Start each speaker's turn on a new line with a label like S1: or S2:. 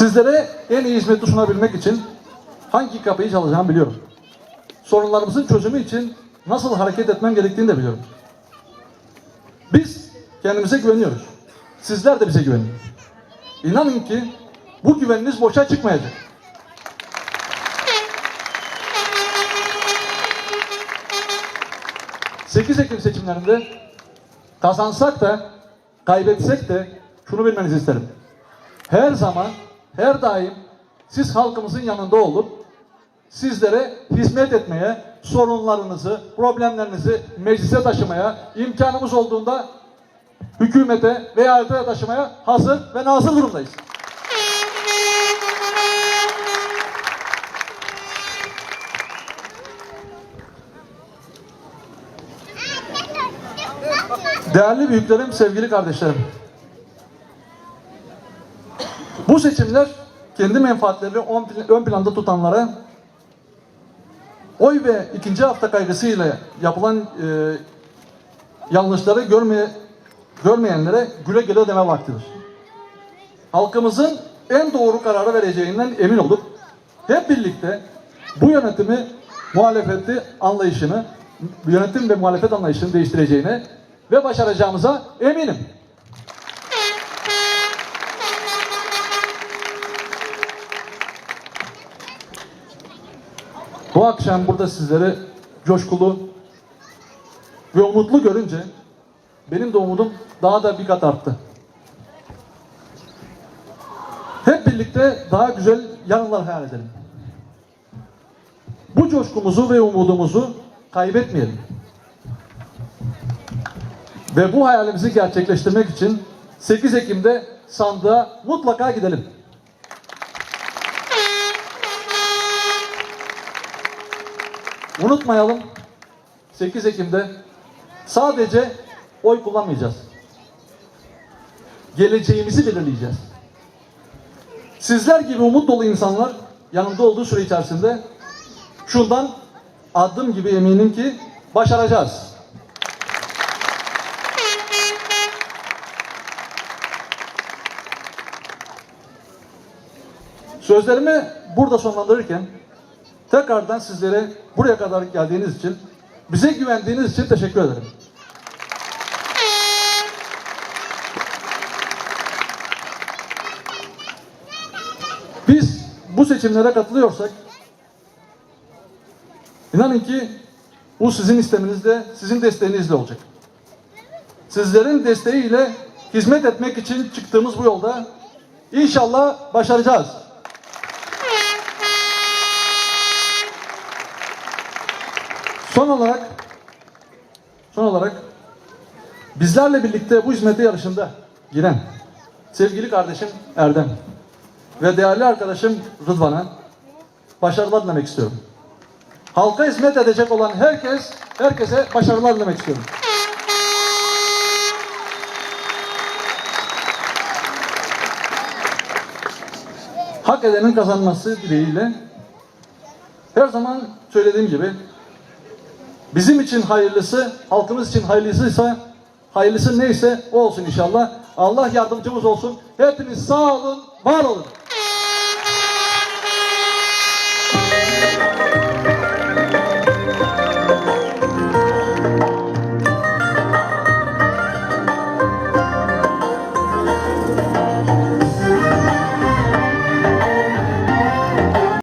S1: Sizlere en iyi hizmeti sunabilmek için hangi kapıyı çalacağımı biliyorum. Sorunlarımızın çözümü için nasıl hareket etmem gerektiğini de biliyorum. Biz kendimize güveniyoruz. Sizler de bize güvenin. İnanın ki bu güveniniz boşa çıkmayacak. ...8 Ekim seçimlerinde... ...kazansak da... ...kaybetsek de... ...şunu bilmenizi isterim. Her zaman, her daim... ...siz halkımızın yanında olup... ...sizlere hizmet etmeye... ...sorunlarınızı, problemlerinizi... ...meclise taşımaya... ...imkanımız olduğunda... ...hükümete veya eyalete taşımaya... ...hazır ve nazır durumdayız. Değerli büyüklerim, sevgili kardeşlerim. Bu seçimler kendi menfaatlerini ön planda tutanlara oy ve ikinci hafta kaygısıyla yapılan e, yanlışları görmeye, görmeyenlere güle güle deme vaktidir. Halkımızın en doğru kararı vereceğinden emin olup hep birlikte bu yönetimi muhalefeti anlayışını, yönetim ve muhalefet anlayışını değiştireceğine ve başaracağımıza eminim. Bu akşam burada sizleri coşkulu ve umutlu görünce benim de umudum daha da bir kat arttı. Hep birlikte daha güzel yarınlar hayal edelim. Bu coşkumuzu ve umudumuzu kaybetmeyelim. Ve bu hayalimizi gerçekleştirmek için 8 Ekim'de sandığa mutlaka gidelim. Unutmayalım 8 Ekim'de sadece oy kullanmayacağız. Geleceğimizi belirleyeceğiz. Sizler gibi umut dolu insanlar yanımda olduğu süre içerisinde şundan adım gibi eminim ki başaracağız. Sözlerimi burada sonlandırırken tekrardan sizlere buraya kadar geldiğiniz için, bize güvendiğiniz için teşekkür ederim. Biz bu seçimlere katılıyorsak inanın ki bu sizin isteminizle, sizin desteğinizle olacak. Sizlerin desteğiyle hizmet etmek için çıktığımız bu yolda inşallah başaracağız. Son olarak son olarak bizlerle birlikte bu hizmete yarışında giren sevgili kardeşim Erdem ve değerli arkadaşım Rıdvan'a başarılar dilemek istiyorum. Halka hizmet edecek olan herkes, herkese başarılar dilemek istiyorum. Hak edenin kazanması dileğiyle her zaman söylediğim gibi bizim için hayırlısı, halkımız için hayırlısıysa hayırlısı neyse o olsun inşallah. Allah yardımcımız olsun. Hepiniz sağ olun, var olun.